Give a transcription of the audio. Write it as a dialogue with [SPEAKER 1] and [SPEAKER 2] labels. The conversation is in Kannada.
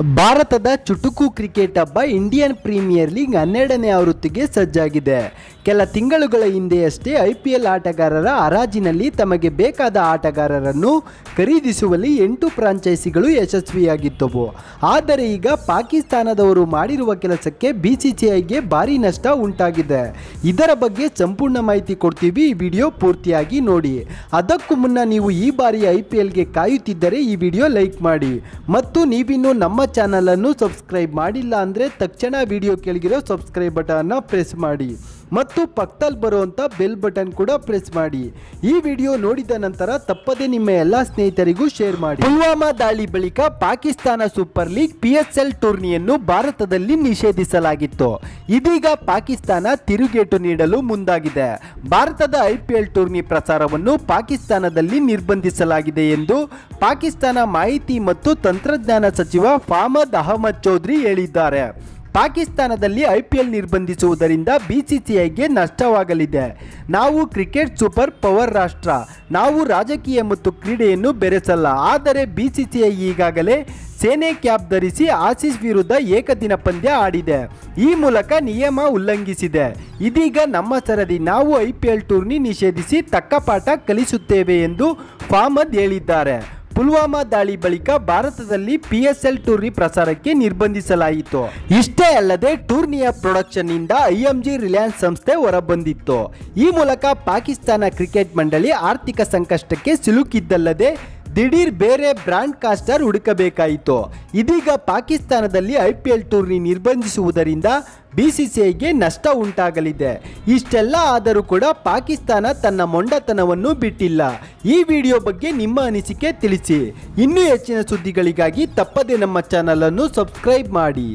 [SPEAKER 1] ಭಾರತದ ಚುಟುಕು ಕ್ರಿಕೆಟ್ ಹಬ್ಬ ಇಂಡಿಯನ್ ಪ್ರೀಮಿಯರ್ ಲೀಗ್ ಹನ್ನೆರಡನೇ ಆವೃತ್ತಿಗೆ ಸಜ್ಜಾಗಿದೆ. ಕೆಲ ತಿಂಗಳುಗಳ ಹಿಂದೆಯಷ್ಟೇ ಐ ಪಿ ಎಲ್ ಆಟಗಾರರ ಹರಾಜಿನಲ್ಲಿ ತಮಗೆ ಬೇಕಾದ ಆಟಗಾರರನ್ನು ಖರೀದಿಸುವಲ್ಲಿ ಎಂಟು ಫ್ರಾಂಚೈಸಿಗಳು ಯಶಸ್ವಿಯಾಗಿದ್ದವು. ಆದರೆ ಈಗ ಪಾಕಿಸ್ತಾನದವರು ಮಾಡಿರುವ ಕೆಲಸಕ್ಕೆ ಬಿ ಸಿ ಸಿ ಐಗೆ ಭಾರಿ ನಷ್ಟ ಉಂಟಾಗಿದೆ. ಇದರ ಬಗ್ಗೆ ಸಂಪೂರ್ಣ ಮಾಹಿತಿ ಕೊಡ್ತೀವಿ. ಈ ವಿಡಿಯೋ ಪೂರ್ತಿಯಾಗಿ ನೋಡಿ. ಅದಕ್ಕೂ ಮುನ್ನ ನೀವು ಈ ಬಾರಿ ಐ ಪಿ ಎಲ್ಗೆ ಕಾಯುತ್ತಿದ್ದರೆ ಈ ವಿಡಿಯೋ ಲೈಕ್ ಮಾಡಿ. ಮತ್ತು ನೀವಿನ್ನೂ ನಮ್ಮ ಚಾನಲನ್ನು ಸಬ್ಸ್ಕ್ರೈಬ್ ಮಾಡಿಲ್ಲ ಅಂದರೆ ತಕ್ಷಣ ವಿಡಿಯೋ ಕೆಳಗಿರೋ ಸಬ್ಸ್ಕ್ರೈಬ್ ಬಟನ್ನ ಪ್ರೆಸ್ ಮಾಡಿ. ಮತ್ತು ಪಕ್ಕದಲ್ಲಿ ಬರುವಂಥ ಬೆಲ್ ಬಟನ್ ಕೂಡ ಪ್ರೆಸ್ ಮಾಡಿ. ಈ ವಿಡಿಯೋ ನೋಡಿದ ನಂತರ ತಪ್ಪದೇ ನಿಮ್ಮ ಎಲ್ಲ ಸ್ನೇಹಿತರಿಗೂ ಶೇರ್ ಮಾಡಿ. ಪುಲ್ವಾಮಾ ದಾಳಿ ಬಳಿಕ Pakistan super league P S L ಟೂರ್ನಿಯನ್ನು ಭಾರತದಲ್ಲಿ ನಿಷೇಧಿಸಲಾಗಿತ್ತು. ಇದೀಗ ಪಾಕಿಸ್ತಾನ ತಿರುಗೇಟು ನೀಡಲು ಮುಂದಾಗಿದೆ. ಭಾರತದ ಐಪಿಎಲ್ ಟೂರ್ನಿ ಪ್ರಸಾರವನ್ನು ಪಾಕಿಸ್ತಾನದಲ್ಲಿ ನಿರ್ಬಂಧಿಸಲಾಗಿದೆ ಎಂದು ಪಾಕಿಸ್ತಾನ ಮಾಹಿತಿ ಮತ್ತು ತಂತ್ರಜ್ಞಾನ ಸಚಿವ ಫಾಮದ್ ಅಹಮದ್ ಚೌಧರಿ ಹೇಳಿದ್ದಾರೆ. ಪಾಕಿಸ್ತಾನದಲ್ಲಿ ಐಪಿಎಲ್ ನಿರ್ಬಂಧಿಸುವುದರಿಂದ ಬಿಸಿಸಿಐಗೆ ನಷ್ಟವಾಗಲಿದೆ. ನಾವು ಕ್ರಿಕೆಟ್ ಸೂಪರ್ ಪವರ್ ರಾಷ್ಟ್ರ. ನಾವು ರಾಜಕೀಯ ಮತ್ತು ಕ್ರೀಡೆಯನ್ನು ಬೆರೆಸಲ್ಲ. ಆದರೆ ಬಿಸಿಸಿಐ ಈಗಾಗಲೇ ಸೇನೆ ಕ್ಯಾಪ್ ಧರಿಸಿ ಆಸೀಸ್ ವಿರುದ್ಧ ಏಕದಿನ ಪಂದ್ಯ ಆಡಿದೆ. ಈ ಮೂಲಕ ನಿಯಮ ಉಲ್ಲಂಘಿಸಿದೆ. ಇದೀಗ ನಮ್ಮ ಸರದಿ ನಾವು ಐ ಪಿ ಎಲ್ ಟೂರ್ನಿ ನಿಷೇಧಿಸಿ ತಕ್ಕ ಪಾಠ ಕಲಿಸುತ್ತೇವೆ ಎಂದು ಫಾಮದ್ ಹೇಳಿದ್ದಾರೆ. ಪುಲ್ವಾಮಾ ದಾಳಿ ಬಳಿಕ ಭಾರತದಲ್ಲಿ ಪಿ ಎಸ್ ಎಲ್ ಟೂರ್ನಿ ಪ್ರಸಾರಕ್ಕೆ ನಿರ್ಬಂಧಿಸಲಾಯಿತು. ಇಷ್ಟೇ ಅಲ್ಲದೆ ಟೂರ್ನಿಯ ಪ್ರೊಡಕ್ಷನ್ ಎಂ ಐಎಂಜಿ ರಿಲಯನ್ಸ್ ಸಂಸ್ಥೆ ಹೊರಬಂದಿತ್ತು. ಈ ಮೂಲಕ ಪಾಕಿಸ್ತಾನ ಕ್ರಿಕೆಟ್ ಮಂಡಳಿ ಆರ್ಥಿಕ ಸಂಕಷ್ಟಕ್ಕೆ ಸಿಲುಕಿದ್ದಲ್ಲದೆ ದಿಢೀರ್ ಬೇರೆ ಬ್ರಾಂಡ್ ಕಾಸ್ಟರ್ ಹುಡುಕಬೇಕಾಯಿತು. ಇದೀಗ ಪಾಕಿಸ್ತಾನದಲ್ಲಿ ಐ ಪಿ ಎಲ್ ಟೂರ್ನಿ ನಿರ್ಬಂಧಿಸುವುದರಿಂದ ಬಿಸಿಸಿಐಗೆ ನಷ್ಟ ಉಂಟಾಗಲಿದೆ. ಇಷ್ಟೆಲ್ಲ ಆದರೂ ಕೂಡ ಪಾಕಿಸ್ತಾನ ತನ್ನ ಮೊಂಡತನವನ್ನು ಬಿಟ್ಟಿಲ್ಲ. ಈ ವಿಡಿಯೋ ಬಗ್ಗೆ ನಿಮ್ಮ ಅನಿಸಿಕೆ ತಿಳಿಸಿ. ಇನ್ನೂ ಹೆಚ್ಚಿನ ಸುದ್ದಿಗಳಿಗಾಗಿ ತಪ್ಪದೆ ನಮ್ಮ ಚಾನಲನ್ನು ಸಬ್ಸ್ಕ್ರೈಬ್ ಮಾಡಿ.